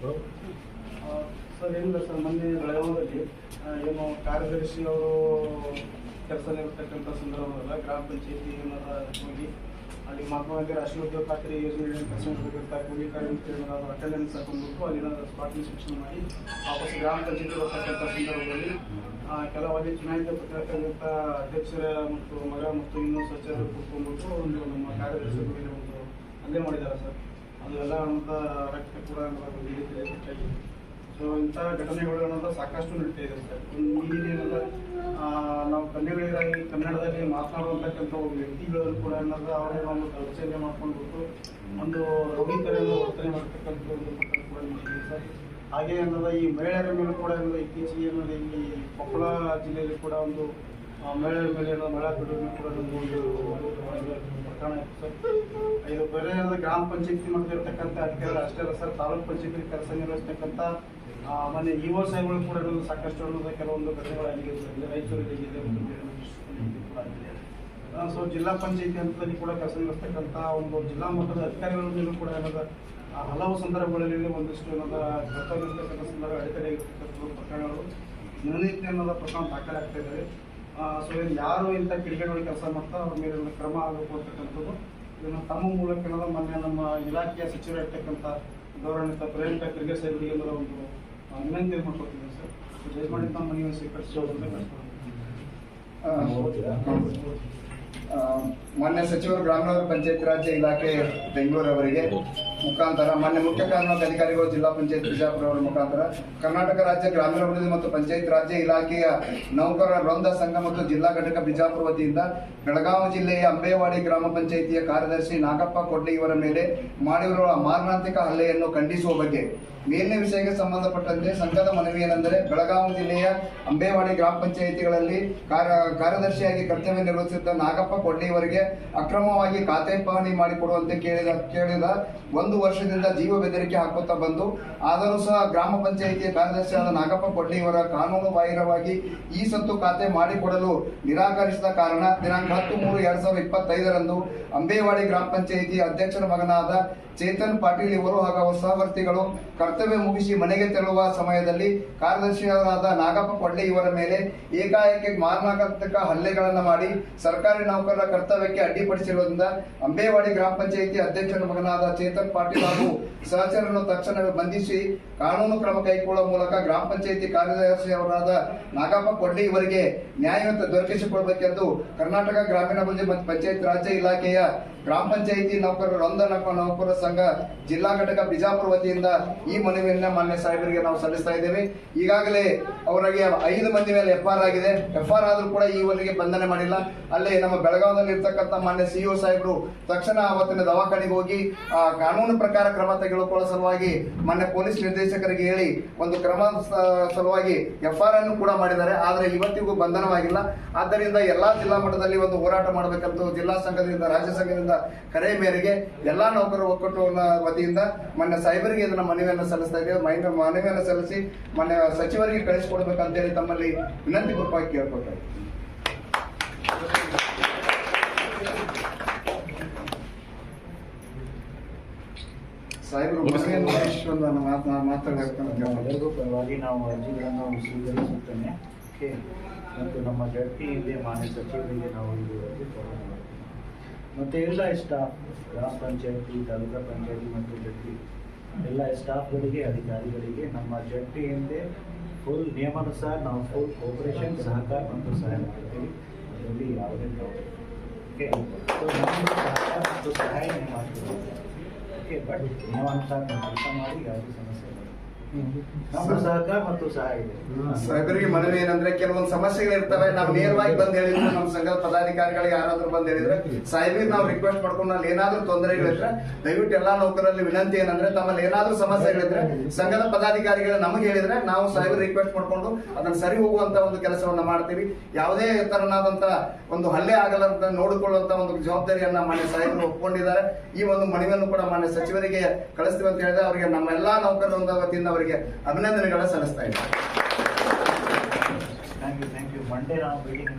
Sir, ಏನಿಲ್ಲ sir, ಮೊನ್ನೆ ಬೆಳಗಾವದಲ್ಲಿ ಏನು ಕಾರ್ಯದರ್ಶಿ ಅವರು ಕೆಲಸ ನಿರ್ವಹಿಸ್ತಕ್ಕಂಥ ಸಂದರ್ಭದಲ್ಲ, ಗ್ರಾಮ ಪಂಚಾಯತಿ ಏನಾರ ಹೋಗಿ, ಅಲ್ಲಿ ಮಹಾತ್ಮ ಗಾಂಧಿ ರಾಷ್ಟ್ರೀಯ ಉದ್ಯೋಗ ಖಾತ್ರಿ ಯೋಜನೆ ಕೆಲಸ ಅಟೆಂಡೆನ್ಸ್ ಹಾಕೊಂಡ್ಬಿಟ್ಟು ಅಲ್ಲಿನ ಸ್ಪಾಟ್ ಇನ್ಸ್ಪೆಕ್ಷನ್ ಮಾಡಿ, ವಾಪಸ್ ಗ್ರಾಮ ಪಂಚಾಯತಿ ಬರ್ತಕ್ಕಂಥ ಸಂದರ್ಭದಲ್ಲಿ ಕೆಲವು ಅಲ್ಲಿ ಚುನಾಯಿತ ಪ್ರತಿನಿಧಿಗಳಂತ ಅಧ್ಯಕ್ಷರ ಮತ್ತು ಮಗ ಮತ್ತು ಇನ್ನೂ ಸಚಿವರು ಕೂತ್ಕೊಂಡ್ಬಿಟ್ಟು ಒಂದು ನಮ್ಮ ಕಾರ್ಯದರ್ಶಿ ಒಂದು ಹಲ್ಲೆ ಮಾಡಿದ್ದಾರೆ ಸರ್. ಅದೆಲ್ಲ ಅಂತ ರಕ್ತ ಕೂಡ ಸೊ ಇಂಥ ಘಟನೆಗಳು ಅನ್ನೋದು ಸಾಕಷ್ಟು ನಡೀತಾ ಇದೆ ಸರ್. ಈಗೇನೆಲ್ಲ ನಾವು ಕನ್ನಡಿಗರಾಗಿ ಕನ್ನಡದಲ್ಲಿ ಮಾತನಾಡುವಂತಕ್ಕಂಥ ಒಬ್ಬ ವ್ಯಕ್ತಿಗಳು ಕೂಡ ಅನ್ನೋದು ಅವರೇ ಒಂದು ದೌರ್ಜನ್ಯ ಮಾಡ್ಕೊಂಡ್ಬಿಟ್ಟು ಒಂದು ಥರವನ್ನು ವರ್ತನೆ ಮಾಡ್ತಕ್ಕಂಥ ಒಂದು ಕೂಡ ನಡೀತಿದೆ ಸರ್. ಹಾಗೆ ಅನ್ನೋದು ಈ ಮಹಿಳೆಯರ ಮೇಲೆ ಕೂಡ ಅನ್ನೋದು ಇತ್ತೀಚೆಗೆ ಅನ್ನೋದು ಇಲ್ಲಿ ಕೊಪ್ಪಳ ಜಿಲ್ಲೆಯಲ್ಲಿ ಕೂಡ ಒಂದು ಮಹಿಳೆಯರ ಮೇಲೆ ಮಹಿಳಾ ಒಂದು ಪ್ರಕರಣ ಇದು ಬೇರೆ ಗ್ರಾಮ ಪಂಚಾಯತಿ ಮಾಡ್ತಿರ್ತಕ್ಕಂಥ ಅಧಿಕಾರಿ ಅಷ್ಟೇ ಅಲ್ಲ ಸರ್ ತಾಲೂಕ್ ಪಂಚಾಯತಿ ಕೆಲಸ ನಿರ್ವಹಿಸ್ತಕ್ಕಂಥ ಮನೆ ಇ ಓ ಸಾಹೇಬ್ಗಳು ಕೂಡ ಸಾಕಷ್ಟು ಅನ್ನೋದು ಕೆಲವೊಂದು ಘಟನೆಗಳಾಗಿದೆ ಸರ್. ಆ, ಸೊ ಜಿಲ್ಲಾ ಪಂಚಾಯತಿ ಹಂತದಲ್ಲಿ ಕೂಡ ಕೆಲಸ ನಿರ್ವಹಿಸ್ತಕ್ಕಂಥ ಒಂದು ಜಿಲ್ಲಾ ಮಟ್ಟದ ಅಧಿಕಾರಿಗಳ ಮೇಲೂ ಕೂಡ ಏನಾದ ಹಲವು ಸಂದರ್ಭಗಳಲ್ಲಿ ಒಂದಿಷ್ಟು ಏನದ ಕರ್ತವ್ಯ ನಿರ್ವಹಿಸ್ತಕ್ಕಂಥ ಸಂದರ್ಭ ಅಡೆತಡೆ ಪ್ರಕರಣಗಳು ದಿನನಿತ್ಯ ಅನ್ನೋದ ಪ್ರಕರಣ ದಾಖಲಾಗ್ತಾ ಇದ್ದಾರೆ ಸೊ ಇದು ಯಾರು ಇಂಥ ಕಿಡಿಗೇಡಿ ಕೆಲಸ ಮಾಡ್ತಾ ಅವ್ರ ಮೇಲೆ ಒಂದು ಕ್ರಮ ಆಗಬೇಕು ಅಂತಕ್ಕಂಥದ್ದು ಇದನ್ನು ತಮ್ಮ ಮೂಲಕ ಮೊನ್ನೆ ನಮ್ಮ ಇಲಾಖೆಯ ಸಚಿವರಾಗಿರ್ತಕ್ಕಂಥ ಗೌರವಾನ್ವಿತ ಪ್ರೇರಿತ ಖರ್ಗೆ ಎಲ್ಲರ ಒಂದು ವಿನಂತಿ ಮಾಡ್ಕೊತೀನಿ ಸರ್. ದಯಮಾಡಿ ತಮ್ಮ ಮನೆಯನ್ನು ಸ್ವೀಕರಿಸೋದು ಮೊನ್ನೆ ಸಚಿವರು ಗ್ರಾಮೀಣ ಪಂಚಾಯತ್ ರಾಜ್ಯ ಇಲಾಖೆ ಬೆಂಗಳೂರವರಿಗೆ ಮುಖಾಂತರ, ಮಾನ್ಯ ಮುಖ್ಯ ಕಾರ್ಮಿಕ ಅಧಿಕಾರಿಗಳು ಜಿಲ್ಲಾ ಪಂಚಾಯತ್ ಬಿಜಾಪುರ ಅವರ ಮುಖಾಂತರ, ಕರ್ನಾಟಕ ರಾಜ್ಯ ಗ್ರಾಮೀಣಾಭಿವೃದ್ಧಿ ಮತ್ತು ಪಂಚಾಯತ್ ರಾಜ್ಯ ಇಲಾಖೆಯ ನೌಕರರ ವೃಂದ ಸಂಘ ಮತ್ತು ಜಿಲ್ಲಾ ಘಟಕ ಬಿಜಾಪುರ ವತಿಯಿಂದ ಬೆಳಗಾವಿ ಜಿಲ್ಲೆಯ ಅಂಬೇವಾಡಿ ಗ್ರಾಮ ಪಂಚಾಯಿತಿಯ ಕಾರ್ಯದರ್ಶಿ ನಾಗಪ್ಪ ಕೊಡ್ಲಿ ಇವರ ಮೇಲೆ ಮಾಡಿರುವ ಮಾರಣಾಂತಿಕ ಹಲ್ಲೆಯನ್ನು ಖಂಡಿಸುವ ಬಗ್ಗೆ ಮೇಲಿನ ವಿಷಯಕ್ಕೆ ಸಂಬಂಧಪಟ್ಟಂತೆ ಸಂಘದ ಮನವಿ ಏನೆಂದರೆ ಬೆಳಗಾವಿ ಜಿಲ್ಲೆಯ ಅಂಬೇವಾಡಿ ಗ್ರಾಮ ಪಂಚಾಯಿತಿಗಳಲ್ಲಿ ಕಾರ್ಯ- ಕಾರ್ಯದರ್ಶಿಯಾಗಿ ಕರ್ತವ್ಯ ನಿರ್ವಹಿಸಿದ್ದ ನಾಗಪ್ಪ ಕೊಡ್ಲಿಯವರಿಗೆ ಅಕ್ರಮವಾಗಿ ಖಾತೆ ಪಹಣಿ ಮಾಡಿಕೊಡುವಂತೆ ಕೇಳಿದ ಕೇಳಿದ ಒಂದು ವರ್ಷದಿಂದ ಜೀವ ಬೆದರಿಕೆ ಹಾಕುತ್ತಾ ಬಂದು, ಆದರೂ ಸಹ ಗ್ರಾಮ ಪಂಚಾಯಿತಿಯ ಕಾರ್ಯದರ್ಶಿಯಾದ ನಾಗಪ್ಪ ಕೊಡ್ಲಿ ಇವರ ಕಾನೂನು ಬಾಹಿರವಾಗಿ ಈ ಸತ್ತು ಖಾತೆ ಮಾಡಿಕೊಡಲು ನಿರಾಕರಿಸಿದ ಕಾರಣ ದಿನಾಂಕ ಹತ್ತು ಮೂರು ಎರಡ್ ಸಾವಿರದ ಇಪ್ಪತ್ತೈದರಂದು ಅಂಬೇವಾಡಿ ಗ್ರಾಮ ಪಂಚಾಯಿತಿ ಅಧ್ಯಕ್ಷರ ಮಗನಾದ ಚೇತನ್ ಪಾಟೀಲ್ ಇವರು ಹಾಗೂ ಅವರ ಸಹವರ್ತಿಗಳು ಕರ್ತವ್ಯ ಮುಗಿಸಿ ಮನೆಗೆ ತೆರಳುವ ಸಮಯದಲ್ಲಿ ಕಾರ್ಯದರ್ಶಿಯವರಾದ ನಾಗಪ್ಪ ಕೊಳ್ಳೆ ಇವರ ಮೇಲೆ ಏಕಾಏಕಿ ಮಾರಣಾಂತಿಕ ಹಲ್ಲೆಗಳನ್ನು ಮಾಡಿ ಸರ್ಕಾರಿ ನೌಕರರ ಕರ್ತವ್ಯಕ್ಕೆ ಅಡ್ಡಿಪಡಿಸಿರುವುದರಿಂದ ಅಂಬೇವಾಡಿ ಗ್ರಾಮ ಪಂಚಾಯಿತಿ ಅಧ್ಯಕ್ಷರ ಮಗನಾದ ಚೇತನ್ ಪಾಟೀಲ್ ಹಾಗೂ ಸಹಚರನ್ನು ತಕ್ಷಣವೇ ಬಂಧಿಸಿ ಕಾನೂನು ಕ್ರಮ ಕೈಗೊಳ್ಳುವ ಮೂಲಕ ಗ್ರಾಮ ಪಂಚಾಯಿತಿ ಕಾರ್ಯದರ್ಶಿಯವರಾದ ನಾಗಪ್ಪ ಕೊಳ್ಳೆ ಇವರಿಗೆ ನ್ಯಾಯಯುತ ದೊರಕಿಸಿಕೊಡಬೇಕೆಂದು ಕರ್ನಾಟಕ ಗ್ರಾಮೀಣಾಭಿವೃದ್ಧಿ ಮತ್ತು ಪಂಚಾಯತ್ ರಾಜ್ಯ ಇಲಾಖೆಯ ಗ್ರಾಮ ಪಂಚಾಯಿತಿ ನೌಕರರ ನೌಕರ ಸಂಘ ಜಿಲ್ಲಾ ಘಟಕ ಬಿಜಾಪುರ ವತಿಯಿಂದ ಈ ಮನವಿಯನ್ನ ಮಾನ್ಯ ಸಾಹೇಬರಿಗೆ ನಾವು ಸಲ್ಲಿಸ್ತಾ ಇದ್ದೇವೆ. ಈಗಾಗಲೇ ಅವರಿಗೆ ಐದು ಮಂದಿ ಮೇಲೆ ಎಫ್ ಆರ್ ಆಗಿದೆ. ಎಫ್ ಆರ್ ಆದ್ರೂ ಕೂಡ ಈವರೆಗೆ ಬಂಧನೆ ಮಾಡಿಲ್ಲ. ಅಲ್ಲೇ ನಮ್ಮ ಬೆಳಗಾವಿನಲ್ಲಿ ಇರ್ತಕ್ಕಂಥ ಮಾನ್ಯ ಸಿಇಒ ಸಾಹೇಬರು ತಕ್ಷಣ ಅವತ್ತಿನ ದವಾಖಾನೆಗೆ ಹೋಗಿ, ಆ ಕಾನೂನು ಪ್ರಕಾರ ಕ್ರಮ ತೆಗೆದುಕೊಳ್ಳುವ ಸಲುವಾಗಿ ಮಾನ್ಯ ಪೊಲೀಸ್ ನಿರ್ದೇಶಕರಿಗೆ ಹೇಳಿ ಒಂದು ಕ್ರಮ ಸಲುವಾಗಿ ಎಫ್ ಆರ್ ಅನ್ನು ಕೂಡ ಮಾಡಿದ್ದಾರೆ. ಆದ್ರೆ ಇವತ್ತಿಗೂ ಬಂಧನವಾಗಿಲ್ಲ. ಆದ್ದರಿಂದ ಎಲ್ಲಾ ಜಿಲ್ಲಾ ಮಟ್ಟದಲ್ಲಿ ಒಂದು ಹೋರಾಟ ಮಾಡಬೇಕಂತ ಜಿಲ್ಲಾ ಸಂಘದಿಂದ, ರಾಜ್ಯ ಸಂಘದಿಂದ ಕರೆ ಮೇರೆಗೆ ಎಲ್ಲಾ ನೌಕರರು ನೌಕರರ ಒಕ್ಕೂಟದ ವತಿಯಿಂದ ಮೊನ್ನೆ ಸಾಹೇಬರಿಗೆ ಇದನ್ನ ಮನವಿಯನ್ನು ಸಲ್ಲಿಸ್ತಾ ಇದ್ದೇವೆ ಮೈನ- ಮನವಿಯನ್ನು ಸಲ್ಲಿಸಿ ಮೊನ್ನೆ ಸಚಿವರಿಗೆ ಕಳಿಸಿಕೊಡ್ಬೇಕಂತೇಳಿ ತಮ್ಮಲ್ಲಿ ವಿನಂತಿ ಪೂರ್ವಕವಾಗಿ ಕೇಳ್ಕೊಳ್ತಾ. ಸಾಹೇಬರು ಮನವಿಯನ್ನು ಮಾತನಾ-. ಎಲ್ಲರಿಗೂ ಪರವಾಗಿ ನಾವು ಅರ್ಜಿಗಳನ್ನು ಸ್ವೀಕರಿಸುತ್ತೇನೆ ಮತ್ತು ನಮ್ಮ ಜಡ್ತಿ ಹಿಂದೆ ಮಾನ್ಯ ಸಚಿವರಿಗೆ ನಾವು ಇದು ಅರ್ಜಿ. ಮತ್ತು ಎಲ್ಲ ಸ್ಟಾಫ್ ಗ್ರಾಮ ಪಂಚಾಯತಿ, ತಾಲೂಕಾ ಪಂಚಾಯತಿ ಮತ್ತು ಜಡ್ಪಿ. ಎಲ್ಲ ಸ್ಟಾಫ್ಗಳಿಗೆ, ಅಧಿಕಾರಿಗಳಿಗೆ ನಮ್ಮ ಜಟ್ಟಿ ಹಿಂದೆ ಫುಲ್ ನಿಯಮಾನುಸಾರ ನಾವು ಫುಲ್ ಕೋಪರೇಷನ್ ಸಹಕಾರ ಮತ್ತು ಸಹಾಯ ಮಾಡ್ತೀವಿ. ಅದರಲ್ಲಿ ಯಾವುದೇ. ಓಕೆ ಸೊ ಸಹಕಾರ ಮತ್ತು ಸಹಾಯ ಮಾಡ್ತೀವಿ. ಓಕೆ ಬಟ್ ನಿಯಮಾನುಸಾರ ನಾವು ಕೆಲಸ ಮಾಡಿ ಯಾವುದೇ ಸಮಸ್ಯೆ ಸಹಕಾರ ಮತ್ತು ಸಹಾಯ ಇದೆ. ಸಾಹೇಬರಿಗೆ ಮನವಿ ಏನಂದ್ರೆ ಕೆಲವೊಂದು ಸಮಸ್ಯೆಗಳು ಇರ್ತವೆ ನಾವು ನೇರವಾಗಿ ಬಂದ್ ಹೇಳಿದ್ರೆ ನಮ್ಮ ಸಂಘದ ಪದಾಧಿಕಾರಿಗಳಿಗೆ ಯಾರಾದ್ರೂ ಬಂದ್ ಹೇಳಿದ್ರೆ ಸಾಹೇಬ್ರಿಗೆ ನಾವು ರಿಕ್ವೆಸ್ಟ್ ಮಾಡ್ಕೊಂಡು ನಾವು ಏನಾದ್ರೂ ತೊಂದರೆಗಳಿದ್ರೆ ದಯವಿಟ್ಟು ಎಲ್ಲಾ ನೌಕರಲ್ಲಿ ವಿನಂತಿ ಏನಂದ್ರೆ ತಮ್ಮಲ್ಲಿ ಏನಾದ್ರೂ ಸಮಸ್ಯೆಗಳಿದ್ರೆ ಸಂಘದ ಪದಾಧಿಕಾರಿಗಳು ನಮಗೆ ಹೇಳಿದ್ರೆ ನಾವು ಸಾಹೇಬರು ರಿಕ್ವೆಸ್ಟ್ ಮಾಡ್ಕೊಂಡು ಅದನ್ನ ಸರಿ ಹೋಗುವಂತ ಒಂದು ಕೆಲಸವನ್ನ ಮಾಡ್ತೀವಿ. ಯಾವುದೇ ತರನಾದಂತ ಒಂದು ಹಲ್ಲೆ ಆಗಲ್ಲಂತ ನೋಡಿಕೊಳ್ಳುವಂತ ಒಂದು ಜವಾಬ್ದಾರಿಯನ್ನ ಮಾನ್ಯ ಸಾಹೇಬರು ಒಪ್ಕೊಂಡಿದ್ದಾರೆ. ಈ ಒಂದು ಮನವಿಯನ್ನು ಕೂಡ ಮಾನ್ಯ ಸಚಿವರಿಗೆ ಕಳಿಸ್ತೀವಿ ಅಂತ ಹೇಳಿದ್ರೆ ಅವರಿಗೆ ನಮ್ಮ ಎಲ್ಲಾ ನೌಕರರ ಒಂದು ವತಿಯಿಂದ ಅವರಿಗೆ ಅಭಿನಂದನೆಗಳ ಸಲ್ಲಿಸ್ತಾ ಇದ್ದಾರೆ. Thank you thank you Monday ನಾವು ಮೀಟಿಂಗ್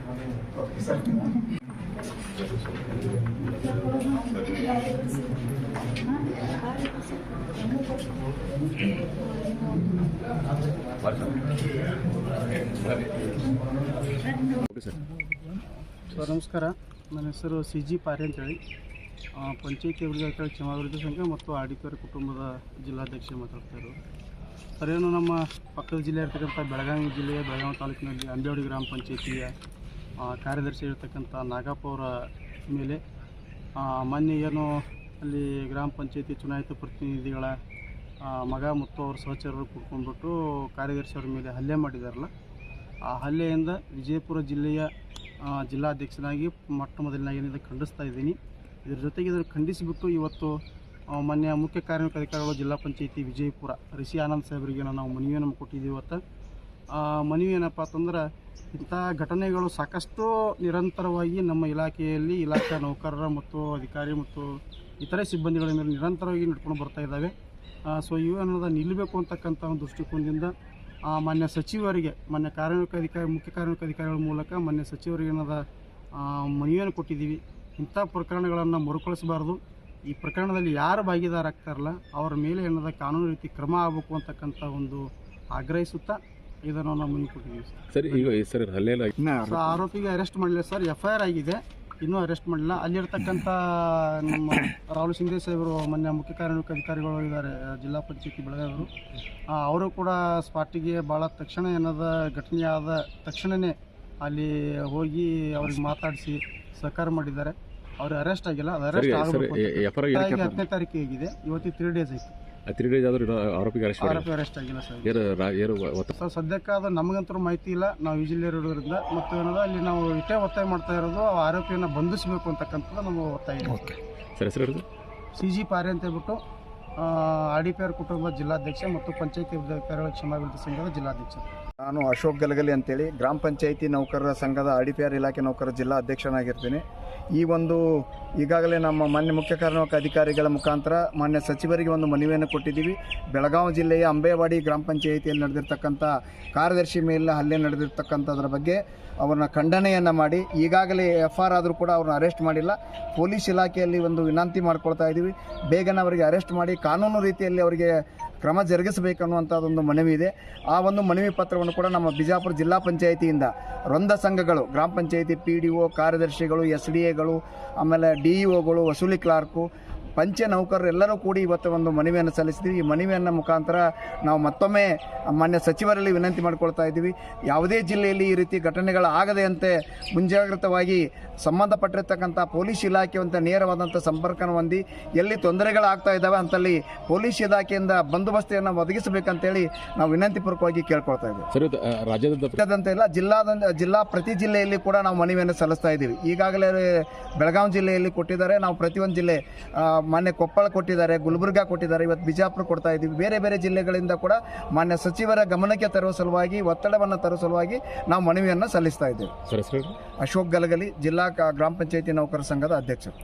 ಓಕೆ ಸರ್ ಸರ್ ನಮಸ್ಕಾರ. ನನ್ನ ಹೆಸರು ಸಿ ಜಿ ಪಾರೆ ಅಂತೇಳಿ. ಪಂಚಾಯತಿ ಅಭಿವೃದ್ಧಿ ಕ್ಷೇಮಾಭಿವೃದ್ಧಿ ಸಂಘ ಮತ್ತು ಆಡಿಕರ್ ಕುಟುಂಬದ ಜಿಲ್ಲಾಧ್ಯಕ್ಷ ಮಾತಾಡ್ತಾ ಇರೋದು. ಸರ್ ಏನು ನಮ್ಮ ಪಕ್ಕದ ಜಿಲ್ಲೆ ಇರ್ತಕ್ಕಂಥ ಬೆಳಗಾವಿ ಜಿಲ್ಲೆಯ ಬೆಳಗಾವಿ ತಾಲೂಕಿನಲ್ಲಿ ಅಂಬೇಡಿ ಗ್ರಾಮ ಪಂಚಾಯತಿಯ ಕಾರ್ಯದರ್ಶಿ ಇರ್ತಕ್ಕಂಥ ನಾಗಾಪುರ ಮೇಲೆ ಮೊನ್ನೆ ಏನು ಅಲ್ಲಿ ಗ್ರಾಮ ಪಂಚಾಯಿತಿ ಚುನಾಯಿತ ಪ್ರತಿನಿಧಿಗಳ ಮಗ ಮತ್ತು ಅವ್ರ ಸಹಚರರು ಕೂತ್ಕೊಂಡ್ಬಿಟ್ಟು ಕಾರ್ಯದರ್ಶಿ ಅವ್ರ ಮೇಲೆ ಹಲ್ಲೆ ಮಾಡಿದಾರಲ್ಲ, ಆ ಹಲ್ಲೆಯಿಂದ ವಿಜಯಪುರ ಜಿಲ್ಲೆಯ ಜಿಲ್ಲಾಧ್ಯಕ್ಷನಾಗಿ ಮೊಟ್ಟ ಮೊದಲನಾಗಿ ಏನಿದೆ ಖಂಡಿಸ್ತಾ ಇದ್ದೀನಿ. ಇದ್ರ ಜೊತೆಗೆ ಇದನ್ನು ಖಂಡಿಸಿಬಿಟ್ಟು ಇವತ್ತು ಆ, ಮಾನ್ಯ ಮುಖ್ಯ ಕಾರ್ಮಿಕ ಅಧಿಕಾರಿಗಳು ಜಿಲ್ಲಾ ಪಂಚಾಯಿತಿ ವಿಜಯಪುರ ರಿಷಿ ಆನಂದ್ ಸಾಹೇಬರಿಗೆ ನಾವು ಮನವಿಯನ್ನು ಕೊಟ್ಟಿದ್ದೀವಿ ಇವತ್ತು. ಮನವಿ ಏನಪ್ಪ ಅಂತಂದ್ರೆ ಇಂಥ ಘಟನೆಗಳು ಸಾಕಷ್ಟು ನಿರಂತರವಾಗಿ ನಮ್ಮ ಇಲಾಖೆಯಲ್ಲಿ ಇಲಾಖೆ ನೌಕರರ ಮತ್ತು ಅಧಿಕಾರಿ ಮತ್ತು ಇತರೆ ಸಿಬ್ಬಂದಿಗಳ ಮೇಲೆ ನಿರಂತರವಾಗಿ ನಡ್ಕೊಂಡು ಬರ್ತಾ ಇದ್ದಾವೆ. ಸೊ ಇವು ಅನ್ನೋದು ನಿಲ್ಲಬೇಕು ಅಂತಕ್ಕಂಥ ಒಂದು ದೃಷ್ಟಿಕೋನದಿಂದ ಮಾನ್ಯ ಸಚಿವರಿಗೆ ಮಾನ್ಯ ಕಾರ್ಮಿಕ ಅಧಿಕಾರಿ ಮುಖ್ಯ ಕಾರ್ಮಿಕ ಅಧಿಕಾರಿಗಳ ಮೂಲಕ ಮಾನ್ಯ ಸಚಿವರಿಗೆ ಏನದ ಮನವಿಯನ್ನು ಕೊಟ್ಟಿದ್ದೀವಿ. ಇಂಥ ಪ್ರಕರಣಗಳನ್ನು ಮರುಕಳಿಸಬಾರ್ದು. ಈ ಪ್ರಕರಣದಲ್ಲಿ ಯಾರು ಭಾಗಿದಾರಾಗ್ತಾರಲ್ಲ ಅವರ ಮೇಲೆ ಏನಾದ ಕಾನೂನು ರೀತಿ ಕ್ರಮ ಆಗಬೇಕು ಅಂತಕ್ಕಂಥ ಒಂದು ಆಗ್ರಹಿಸುತ್ತಾ ಇದನ್ನು ನಾವು ಮುಂದೆ ಕೊಟ್ಟಿದ್ದೀವಿ ಸರ್. ಸರ್ ಈಗ ಸರ್ ಆರೋಪಿಗೆ ಅರೆಸ್ಟ್ ಮಾಡಲಿಲ್ಲ ಸರ್ ಎಫ್ ಐ ಆರ್ ಆಗಿದೆ. ಇನ್ನೂ ಅರೆಸ್ಟ್ ಮಾಡಿಲ್ಲ ಅಲ್ಲಿರ್ತಕ್ಕಂಥ ನಮ್ಮ ರಾಹುಲ್ ದೇಸಾಯಿ ಸಾಹೇಬರು ಮೊನ್ನೆ ಮುಖ್ಯ ಕಾರ್ಯನಿರ್ವಾಹಕ ಅಧಿಕಾರಿಗಳು ಇದ್ದಾರೆ ಜಿಲ್ಲಾ ಪಂಚಾಯತಿ ಬೆಳಗಾವಿಯವರು. ಆ, ಅವರು ಕೂಡ ಸ್ಪಾಟಿಗೆ ಭಾಳ ತಕ್ಷಣ ಏನದ ಘಟನೆ ಆದ ತಕ್ಷಣವೇ ಅಲ್ಲಿ ಹೋಗಿ ಅವ್ರಿಗೆ ಮಾತಾಡಿಸಿ ಸಹಕಾರ ಮಾಡಿದ್ದಾರೆ. ಅವ್ರಿಗೆ ಅರೆಸ್ಟ್ ಆಗಿಲ್ಲ ಅದು ಅರೆಸ್ಟ್ ಆಗಬೇಕು ಎಫ್ ಐ ಹತ್ತನೇ ತಾರೀಕಿಗಿದೆ ಆಗಿದೆ. ಇವತ್ತು ತ್ರೀ ಡೇಸ್ ಆಯ್ತು. ತ್ರೀ ಡೇಸ್ ಆದರೂ ಆರೋಪಿಗೆ ಅರೆಸ್ಟ್ ಆರೋಪಿ ಅರೆಸ್ಟ್ ಆಗಿಲ್ಲ ಸರ್. ರಾ- ಒತ್ತ ಸರ್ ಸದ್ಯಕ್ಕೆ ಅದು ನಮಗಂತೂ ಮಾಹಿತಿ ಇಲ್ಲ. ನಾವು ವಿಜಿಲ್ ಇರೋದ್ರಿಂದ ಮತ್ತು ಏನದ ಅಲ್ಲಿ ನಾವು ಇಷ್ಟೇ ಒತ್ತಾಯ ಮಾಡ್ತಾ ಇರೋದು ಆ ಆರೋಪಿಯನ್ನು ಬಂಧಿಸಬೇಕು ಅಂತಕ್ಕಂಥದ್ದು ನಮ್ಮ ಒತ್ತಾಯ ಇದೆ. ಸರ್ ಹೆಸರು ಸಿ ಜಿ ಪಾರೆ ಅಂತ ಹೇಳ್ಬಿಟ್ಟು ಆರ್ ಡಿ ಪಿ ಆರ್ ಕುಟುಂಬ ಜಿಲ್ಲಾಧ್ಯಕ್ಷ ಮತ್ತು ಪಂಚಾಯತಿ ಅಧಿಕಾರಿಗಳ ಕ್ಷಮಾಭಿವೃದ್ಧಿ ಸಂಘದ ಜಿಲ್ಲಾಧ್ಯಕ್ಷ ನಾನು ಅಶೋಕ್ ಗಲಗಲಿ ಅಂತೇಳಿ. ಗ್ರಾಮ ಪಂಚಾಯಿತಿ ನೌಕರರ ಸಂಘದ ಆರ್ ಇಲಾಖೆ ನೌಕರರ ಜಿಲ್ಲಾ ಅಧ್ಯಕ್ಷನಾಗಿರ್ತೀನಿ. ಈ ಒಂದು ಈಗಾಗಲೇ ನಮ್ಮ ಮಾನ್ಯ ಮುಖ್ಯ ಕಾರ್ಯನಿರ್ವಾಹಕ ಅಧಿಕಾರಿಗಳ ಮುಖಾಂತರ ಮಾನ್ಯ ಸಚಿವರಿಗೆ ಒಂದು ಮನವಿಯನ್ನು ಕೊಟ್ಟಿದ್ದೀವಿ. ಬೆಳಗಾವಿ ಜಿಲ್ಲೆಯ ಅಂಬೇವಾಡಿ ಗ್ರಾಮ ಪಂಚಾಯಿತಿಯಲ್ಲಿ ನಡೆದಿರ್ತಕ್ಕಂಥ ಕಾರ್ಯದರ್ಶಿ ಮೇಲಿನ ಹಲ್ಲೆ ನಡೆದಿರ್ತಕ್ಕಂಥದ್ರ ಬಗ್ಗೆ ಅವರನ್ನ ಖಂಡನೆಯನ್ನು ಮಾಡಿ, ಈಗಾಗಲೇ ಎಫ್ ಆರ್ ಆದರೂ ಕೂಡ ಅವ್ರನ್ನ ಅರೆಸ್ಟ್ ಮಾಡಿಲ್ಲ. ಪೊಲೀಸ್ ಇಲಾಖೆಯಲ್ಲಿ ಒಂದು ವಿನಂತಿ ಮಾಡ್ಕೊಳ್ತಾ ಇದ್ದೀವಿ ಬೇಗನೆ ಅವರಿಗೆ ಅರೆಸ್ಟ್ ಮಾಡಿ, ಕಾನೂನು ರೀತಿಯಲ್ಲಿ ಅವರಿಗೆ ಕ್ರಮ ಜರುಗಿಸಬೇಕನ್ನುವಂಥದ್ದೊಂದು ಮನವಿ ಇದೆ. ಆ ಒಂದು ಮನವಿ ಪತ್ರವನ್ನು ಕೂಡ ನಮ್ಮ ಬಿಜಾಪುರ ಜಿಲ್ಲಾ ಪಂಚಾಯಿತಿಯಿಂದ ರೊಂದ ಸಂಘಗಳು, ಗ್ರಾಮ ಪಂಚಾಯಿತಿ ಪಿ ಡಿ ಒ ಕಾರ್ಯದರ್ಶಿಗಳು ಎಸ್ ಡಿ ಎಗಳು ಆಮೇಲೆ ಡಿ ಇ ಒಗಳು ವಸೂಲಿ ಕ್ಲಾರ್ಕು ಪಂಚ ನೌಕರರೆಲ್ಲರೂ ಕೂಡಿ ಇವತ್ತು ಒಂದು ಮನವಿಯನ್ನು ಸಲ್ಲಿಸಿದ್ವಿ ಈ ಮನವಿಯನ್ನು ಮುಖಾಂತರ ನಾವು ಮತ್ತೊಮ್ಮೆ ಮಾನ್ಯ ಸಚಿವರಲ್ಲಿ ವಿನಂತಿ ಮಾಡಿಕೊಳ್ತಾ ಇದ್ದೀವಿ. ಯಾವುದೇ ಜಿಲ್ಲೆಯಲ್ಲಿ ಈ ರೀತಿ ಘಟನೆಗಳು ಆಗದೆಯಂತೆ ಮುಂಜಾಗ್ರತವಾಗಿ ಸಂಬಂಧಪಟ್ಟಿರ್ತಕ್ಕಂಥ ಪೊಲೀಸ್ ಇಲಾಖೆಯಂತ ನೇರವಾದಂಥ ಸಂಪರ್ಕನ ಹೊಂದಿ ಎಲ್ಲಿ ತೊಂದರೆಗಳಾಗ್ತಾ ಇದ್ದಾವೆ ಅಂತಲ್ಲಿ ಪೊಲೀಸ್ ಇಲಾಖೆಯಿಂದ ಬಂದೋಬಸ್ತಿಯನ್ನು ಒದಗಿಸಬೇಕಂತೇಳಿ ನಾವು ವಿನಂತಿಪೂರ್ವಕವಾಗಿ ಕೇಳ್ಕೊಳ್ತಾ ಇದ್ದೀವಿ. ಆ, ಇಲ್ಲ ಜಿಲ್ಲಾದ ಜಿಲ್ಲಾ ಪ್ರತಿ ಜಿಲ್ಲೆಯಲ್ಲಿ ಕೂಡ ನಾವು ಮನವಿಯನ್ನು ಸಲ್ಲಿಸ್ತಾ ಇದ್ದೀವಿ. ಈಗಾಗಲೇ ಬೆಳಗಾವಿ ಜಿಲ್ಲೆಯಲ್ಲಿ ಕೊಟ್ಟಿದ್ದಾರೆ. ನಾವು ಪ್ರತಿಯೊಂದು ಜಿಲ್ಲೆ ಮಾನ್ಯ ಕೊಪ್ಪಳ ಕೊಟ್ಟಿದ್ದಾರೆ ಗುಲ್ಬರ್ಗಾ ಕೊಟ್ಟಿದ್ದಾರೆ ಇವತ್ತು ಬಿಜಾಪುರ ಕೊಡ್ತಾ ಇದ್ದೀವಿ. ಬೇರೆ ಬೇರೆ ಜಿಲ್ಲೆಗಳಿಂದ ಕೂಡ ಮಾನ್ಯ ಸಚಿವರ ಗಮನಕ್ಕೆ ತರುವ ಸಲುವಾಗಿ ಒತ್ತಡವನ್ನು ತರುವ ಸಲುವಾಗಿ ನಾವು ಮನವಿಯನ್ನು ಸಲ್ಲಿಸ್ತಾ ಇದ್ದೇವೆ. ಅಶೋಕ್ ಗಲಗಲಿ ಜಿಲ್ಲಾ ಗ್ರಾಮ ಪಂಚಾಯತಿ ನೌಕರ ಸಂಘದ ಅಧ್ಯಕ್ಷರು.